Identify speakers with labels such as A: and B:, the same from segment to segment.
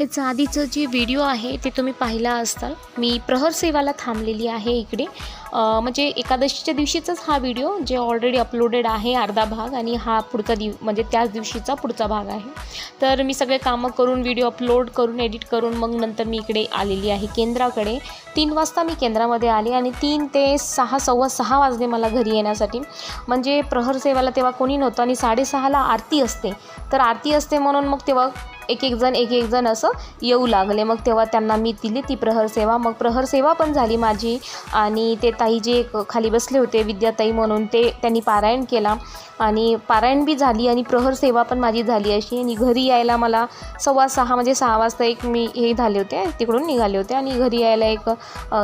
A: ह्याचं आधीचं जे व्हिडिओ आहे ते तुम्ही पाहिला असताल. मी प्रहर सेवाला थांबलेली आहे इकडे. म्हणजे एकादशीच्या दिवशीचाच हा व्हिडिओ जे ऑलरेडी अपलोडेड आहे अर्धा भाग आणि हा पुढचा दिव म्हणजे त्याच दिवशीचा पुढचा भाग आहे. तर मी सगळे कामं करून व्हिडिओ अपलोड करून एडिट करून मग नंतर मी इकडे आलेली आहे केंद्राकडे. तीन वाजता मी केंद्रामध्ये आले आणि तीन ते सहा सव्वा सहा वाजले मला घरी येण्यासाठी. म्हणजे प्रहर सेवाला तेव्हा कोणी नव्हतं आणि साडेसहाला आरती असते. तर आरती असते म्हणून मग तेव्हा एक एक जण एक एक जण असं येऊ लागले. मग तेव्हा त्यांना मी दिली ती प्रहर सेवा. मग प्रहर सेवा पण झाली माझी. आणि ते ताई जे खाली बसले होते विद्याताई म्हणून ते त्यांनी पारायण केला. आणि पारायण बी झाली आणि प्रहर सेवा पण माझी झाली अशी. आणि घरी यायला मला सव्वा सहा म्हणजे सहा वाजता एक मी हे झाले होते तिकडून निघाले होते. आणि घरी यायला एक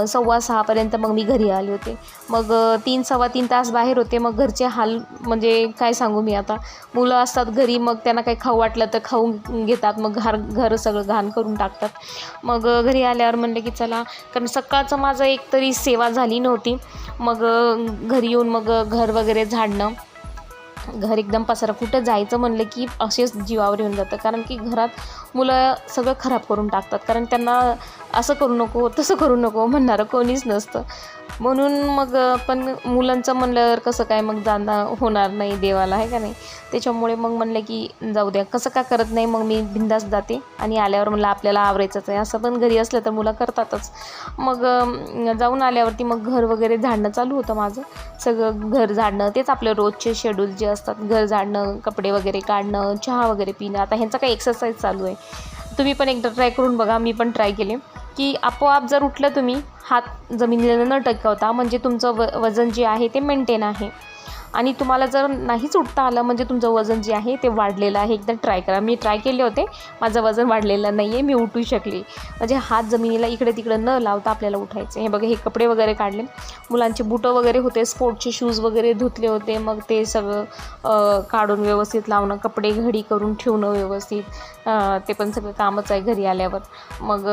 A: सव्वा सहापर्यंत मग मी घरी आले होते. मग तीन सव्वा तीन तास बाहेर होते. मग घरचे हाल म्हणजे काय सांगू मी आता? मुलं असतात घरी मग त्यांना काही खाऊ वाटलं तर खाऊन घेतात मग घर घर सगळं घाण करून टाकतात. मग घरी आल्यावर म्हणलं की चला कारण सकाळचं माझं एक तरी सेवा झाली नव्हती. मग घरी येऊन मग घर वगैरे झाडणं. घर एकदम पसारा. कुठं जायचं म्हणलं की असेच जीवावर येऊन जातं. कारण की घरात मुलं सगळं खराब करून टाकतात. कारण त्यांना असं करू नको तसं करू नको म्हणणारं कोणीच नसतं. म्हणून मग पण मुलांचं म्हणल्यावर कसं काय मग जाणं होणार नाही देवाला आहे का नाही? त्याच्यामुळे मग म्हणलं की जाऊ द्या कसं का करत नाही मग मी बिंदास जाते आणि आल्यावर म्हणलं आपल्याला आवरायचंच आहे. असं पण घरी असलं तर मुलं करतातच. मग जाऊन आल्यावरती मग घर वगैरे झाडणं चालू होतं माझं. सगळं घर झाडणं तेच आपलं रोजचे शेड्यूल जे असतात घर झाडणं कपडे वगैरे काढणं चहा वगैरे पिणं आता ह्यांचा काही एक्सरसाइज चालू आहे. तुम्ही पण एकदा ट्राय करून बघा मी पण ट्राय केले. की आपोआप जर उठलं तुम्ही हात जमिनीला न टकवता म्हणजे तुमचं व वजन जे आहे ते मेंटेन आहे. आणि तुम्हाला जर नाहीच उठता आलं म्हणजे तुमचं वजन जे आहे ते वाढलेलं आहे. एकदा ट्राय करा. मी ट्राय केले होते. माझं वजन वाढलेलं नाही आहे मी उठू शकले. म्हणजे हात जमिनीला इकडे तिकडे न लावता आपल्याला उठायचे हे बघा हे कपडे वगैरे काढले. मुलांचे बुटं वगैरे होते स्पोर्टचे शूज वगैरे धुतले होते. मग ते सगळं काढून व्यवस्थित लावणं कपडे घडी करून ठेवणं व्यवस्थित. ते पण सगळं कामच आहे घरी आल्यावर. मग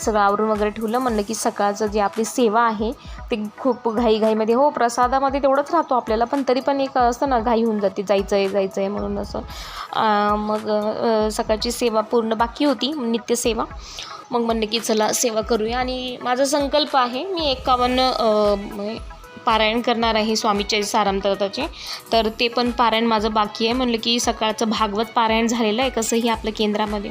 A: सगळं आवरून वगैरे ठेवलं. म्हणलं की सकाळचं जे आपली सेवा आहे ते खूप घाईघाईमध्ये हो प्रसादामध्ये तेवढंच राहतो आपल्याला. पण तरी पण एक असतं ना घाई होऊन जाते. जायचं आहे जायचं आहे म्हणून असं. मग सकाळची सेवा पूर्ण बाकी होती. नित्यसेवा मग म्हणलं की चला सेवा करूया. आणि माझा संकल्प आहे मी एकावन्न म्हणजे पारायण करणार आहे स्वामीचे सारामृताचे तर ते पण पारायण माझं बाकी आहे. म्हणलं की सकाळचं भागवत पारायण झालेलं आहे. कसंही आपलं केंद्रामध्ये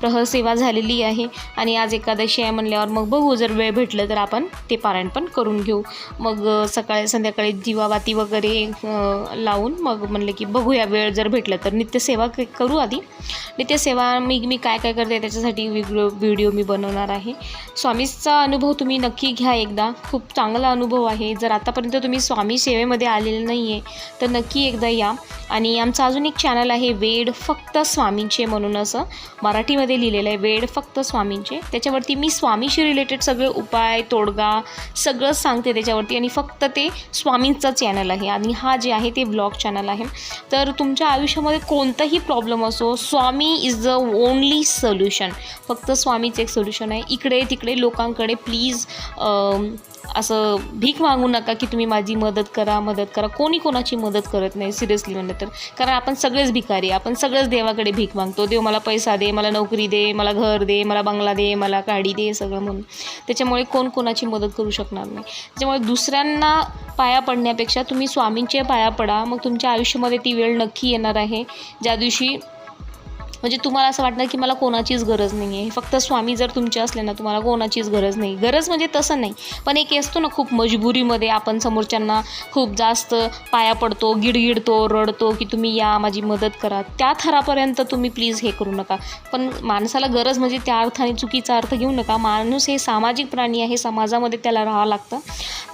A: प्रहर सेवा झालेली आहे. आणि आज एकादशी आहे म्हणल्यावर मग बघू जर वेळ भेटलं तर आपण ते पारायण पण करून घेऊ. मग सकाळी संध्याकाळी दिवाबाती वगैरे लावून मग म्हणलं की बघूया वेळ जर भेटलं तर. नित्यसेवा क- करू आधी. नित्यसेवा मी मी काय काय करते त्याच्यासाठी व्हिडिओ व्हिडिओ मी बनवणार आहे. स्वामीचा अनुभव तुम्ही नक्की घ्या एकदा. खूप चांगला अनुभव आहे. जर आता आतापर्यंत तुम्ही स्वामी सेवेमध्ये आलेले नाही आहे तर नक्की एकदा या. आणि आमचं अजून एक चॅनल आहे वेड फक्त स्वामींचे म्हणून असं. मराठीमध्ये लिहिलेलं आहे वेड फक्त स्वामींचे. त्याच्यावरती मी स्वामीशी रिलेटेड सगळे उपाय तोडगा सगळंच सांगते त्याच्यावरती. आणि फक्त ते स्वामींचं चॅनल आहे. आणि हा जे आहे ते ब्लॉग चॅनल आहे. तर तुमच्या आयुष्यामध्ये कोणताही प्रॉब्लेम असो Swami is the only solution फक्त स्वामीचं एक सोल्युशन आहे. इकडे तिकडे लोकांकडे प्लीज असं भीक मागू नका की तुम्ही माझी मदत करा मदत करा. कोणी कोणाची मदत करत नाही सिरियसली म्हणलं तर. कारण आपण सगळेच भिकारी आपण सगळेच देवाकडे भीक मागतो. देव मला पैसा दे मला नोकरी दे मला घर दे मला बंगला दे मला गाडी दे सगळं म्हणून. त्याच्यामुळे कोण कोणाची मदत करू शकणार नाही. त्याच्यामुळे दुसऱ्यांना पाया पडण्यापेक्षा तुम्ही स्वामींचे पाया पडा. मग तुमच्या आयुष्यामध्ये ती वेळ नक्की येणार आहे. ज्या दिवशी म्हणजे तुम्हाला असं वाटणार की मला कोणाचीच गरज नाही आहे फक्त स्वामी जर तुमचे असले ना तुम्हाला कोणाचीच गरज नाही. गरज म्हणजे तसं नाही पण एक असतो ना खूप मजबुरीमध्ये आपण समोरच्यांना खूप जास्त पाया पडतो गिडगिडतो रडतो की तुम्ही या माझी मदत करा. त्या थरापर्यंत तुम्ही प्लीज हे करू नका. पण माणसाला गरज म्हणजे त्या अर्थाने चुकीचा अर्थ घेऊ नका. माणूस हे सामाजिक प्राणी आहे समाजामध्ये त्याला राहावं लागतं.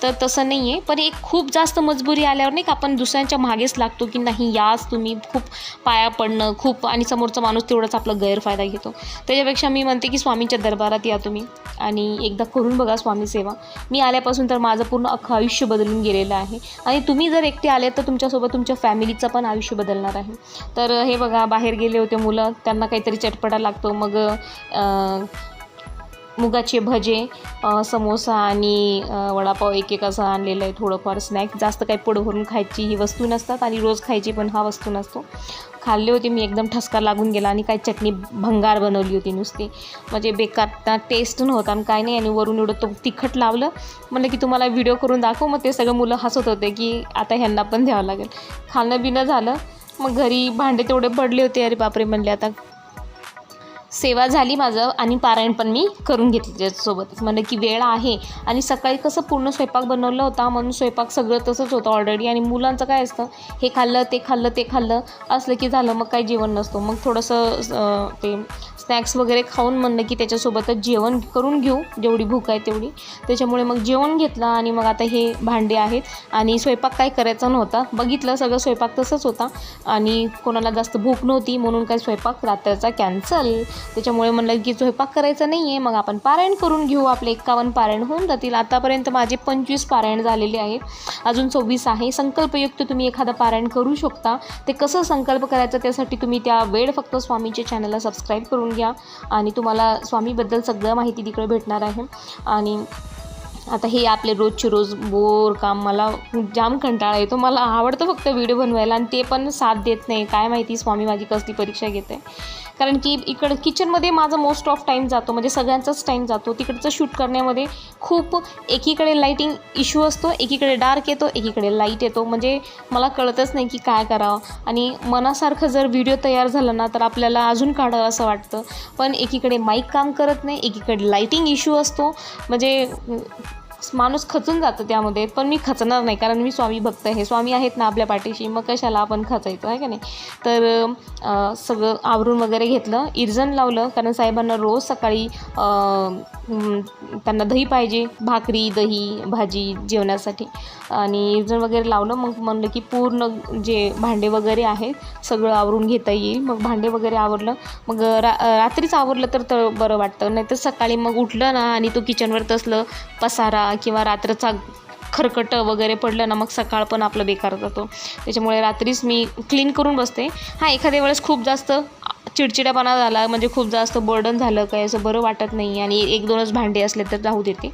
A: तर तसं नाही आहे पण एक खूप जास्त मजबुरी आल्यावर नाही का आपण दुसऱ्यांच्या मागेच लागतो की नाही याच तुम्ही खूप पाया पडणं खूप आणि समोरचा माणूस तेवढाच आपला गैरफायदा घेतो. त्याच्यापेक्षा मी म्हणते की स्वामींच्या दरबारात या तुम्ही. आणि एकदा करून बघा स्वामी सेवा. मी आल्यापासून तर माझं पूर्ण अख्खं आयुष्य बदलून गेलेलं आहे. आणि तुम्ही जर एकटे आले तर तुमच्यासोबत तुमच्या फॅमिलीचं पण आयुष्य बदलणार आहे. तर हे बघा बाहेर गेले होते मुलं त्यांना काहीतरी चटपटा लागतो. मग मुगाचे भजे समोसा आणि वडापाव एक एक असं आणलेलं आहे थोडंफार स्नॅक जास्त काही पोट भरून खायची ही वस्तू नसतात आणि रोज खायची पण हा वस्तू नसतो. खाल्ले होते मी एकदम ठसका लागून गेला आणि काही चटणी भंगार बनवली होती नुसती. म्हणजे बेकार त्या टेस्ट नव्हता आणि काय नाही आणि वरून एवढं तो तिखट लावलं. म्हणलं की तुम्हाला व्हिडिओ करून दाखवू मग ते सगळं मुलं हसत होते की आता ह्यांना पण द्यावं लागेल. खाणं बिणं झालं. मग घरी भांडे तेवढे पडले होते अरे बापरे म्हणले आता सेवा झाली माझं आणि पारायण पण मी करून घेतलं त्याच्यासोबतच म्हणलं की वेळ आहे. आणि सकाळी कसं पूर्ण स्वयंपाक बनवला होता म्हणून स्वयंपाक सगळं तसंच होतं ऑलरेडी आणि मुलांचं काय असतं हे खाल्लं ते खाल्लं ते खाल्लं असलं की झालं मग काही जेवण नसतो. मग थोडंसं ते स्नॅक्स वगैरे खाऊन म्हणलं की त्याच्यासोबतच जेवण करून घेऊ. जेवढी भूक आहे तेवढी. त्याच्यामुळे मग जेवण घेतलं आणि मग आता हे भांडे आहेत. आणि स्वयंपाक काय करायचा नव्हता. बघितलं सगळं स्वयंपाक तसंच होता. आणि कोणाला जास्त भूक नव्हती म्हणून काय स्वयंपाक रात्रीचा कॅन्सल त्याच्यामुळे म्हणलं की स्वयंपाक करायचा नाही आहे मग आपण पारायण करून घेऊ. आपले एक्कावन्न पारायण होऊन जातील. आतापर्यंत माझे पंचवीस पारायण झालेले आहेत. अजून सव्वीस आहे. संकल्पयुक्त तुम्ही एखादं पारायण करू शकता. ते कसं संकल्प करायचं त्यासाठी तुम्ही त्या वेळ फक्त स्वामीच्या चॅनलला सबस्क्राईब करून घ्या. आणि तुम्हाला स्वामीबद्दल सगळं माहिती तिकडे भेटणार आहे. आणि आता हे आपले रोजचे रोज बोर काम मला जाम कंटाळा येतो. मला आवडतं फक्त व्हिडिओ बनवायला आणि ते पण साथ देत नाही. काय माहिती स्वामी माझी कसली परीक्षा घेते. कारण की इकडं किचनमध्ये माझा मोस्ट ऑफ टाईम जातो. म्हणजे सगळ्यांचाच टाईम जातो. तिकडचं शूट करण्यामध्ये खूप एकीकडे लाईटिंग इश्यू असतो एकीकडे डार्क येतो एकीकडे लाइट येतो. म्हणजे मला कळतच नाही की काय करावं. आणि मनासारखं जर व्हिडिओ तयार झाला ना तर आपल्याला अजून काढावं असं वाटतं. पण एकीकडे माईक काम करत नाही एकीकडे लाईटिंग इश्यू असतो. म्हणजे माणूस खचून जातं त्यामध्ये पण मी खचणार नाही कारण मी स्वामी भक्त आहे. स्वामी आहेत ना आपल्या पाठीशी मग कशाला आपण खचायचं आहे का नाही? तर सगळं आवरून वगैरे घेतलं इर्जन लावलं कारण साहेबांना रोज सकाळी त्यांना दही पाहिजे भाकरी दही भाजी जेवणासाठी. आणि इर्जन वगैरे लावलं मग म्हणलं की पूर्ण जे भांडे वगैरे आहेत सगळं आवरून घेता येईल. मग भांडे वगैरे आवरलं मग रा रात्रीच आवरलं तर तर बरं वाटतं. नाहीतर सकाळी मग उठलं ना आणि तो किचनवर तसलं पसारा किंवा रात्रचा खरकट वगैरे पडलं ना मग सकाळ पण आपलं बेकार जातो. त्याच्यामुळे रात्रीच मी क्लीन करून बसते. हां एखाद्या वेळेस खूप जास्त चिडचिडापणा झाला म्हणजे खूप जास्त बर्डन झालं काय असं बरं वाटत नाही आणि एक दोनच भांडे असले तर राहू देते.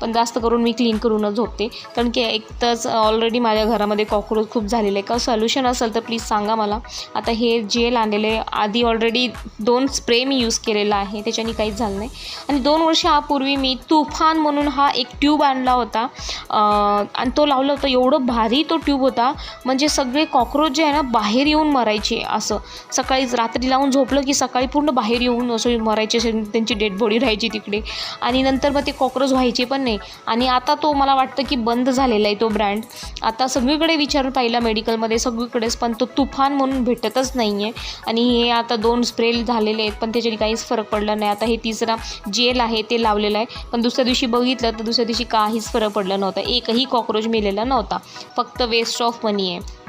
A: पण जास्त करून मी क्लीन करूनच झोपते. कारण की एक तरच ऑलरेडी माझ्या घरामध्ये कॉक्रोच खूप झालेले आहे का सोल्युशन असेल तर प्लीज सांगा मला. आता हे जेल आणलेले आधी ऑलरेडी दोन स्प्रे मी यूज केलेला आहे त्याच्याने काहीच झालं नाही. आणि दोन वर्षापूर्वी मी तुफान म्हणून हा एक ट्यूब आणला होता. आणि तो लावला होता एवढं भारी तो ट्यूब होता. म्हणजे सगळे कॉक्रोच जे आहे ना बाहेर येऊन मरायचे असं. सकाळीच रात्री लावून झोप झोपलं की सकाळी पूर्ण बाहेर येऊन असं मरायचे त्यांची डेड बॉडी राहायची तिकडे. आणि नंतर मग ते कॉक्रोच व्हायचे पण नाही. आणि आता तो मला वाटतं की बंद झालेला आहे तो ब्रँड. आता सगळीकडे विचारून पाहिला मेडिकलमध्ये सगळीकडेच पण तो तुफान म्हणून भेटतच नाही आहे आणि हे आता दोन स्प्रे झालेले आहेत पण त्याच्याने काहीच फरक पडला नाही. आता हे तिसरा जेल आहे ते लावलेलं आहे. पण दुसऱ्या दिवशी बघितलं तर दुसऱ्या दिवशी काहीच फरक पडला नव्हता. एकही कॉक्रोच मेलेला नव्हता. फक्त वेस्ट ऑफ मनी आहे.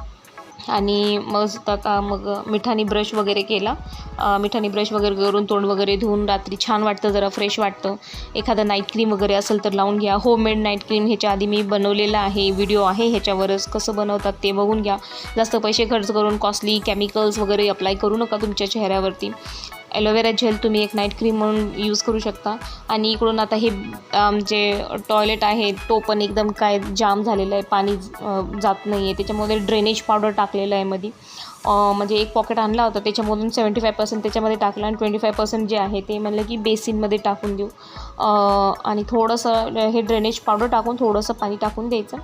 A: आणि मग आता मग मिठाने ब्रश वगैरे केला. मिठाने ब्रश वगैरे करून तोंड वगैरे धुवून रात्री छान वाटतं जरा फ्रेश वाटतं. एखादं नाईट क्रीम वगैरे असेल तर लावून घ्या. होममेड नाईट क्रीम ह्याच्या आधी मी बनवलेलं आहे व्हिडिओ आहे ह्याच्यावरच. कसं बनवतात ते बघून घ्या. जास्त पैसे खर्च करून कॉस्टली केमिकल्स वगैरे अप्लाय करू नका तुमच्या चेहऱ्यावरती. ॲलोवेरा जेल तुम्ही एक नाईट क्रीम म्हणून यूज करू शकता. आणि इकडून आता हे जे टॉयलेट आहे तो पण एकदम काय जाम झालेला आहे. पाणी जात नाही आहे त्याच्यामध्ये ड्रेनेज पावडर टाकलेलं आहे मध्ये म्हणजे एक पॉकेट आणला होता. त्याच्यामधून सेवन्टी फाय पर्सेंट त्याच्यामध्ये टाकलं आणि ट्वेंटी फाय पर्सेंट जे आहे ते म्हणलं की बेसिनमध्ये टाकून देऊ. आणि थोडंसं हे ड्रेनेज पावडर टाकून थोडंसं पाणी टाकून द्यायचं.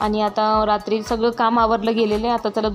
A: आणि आता रात्री सगळं काम आवरलं गेलेलं आहे. आता त्याला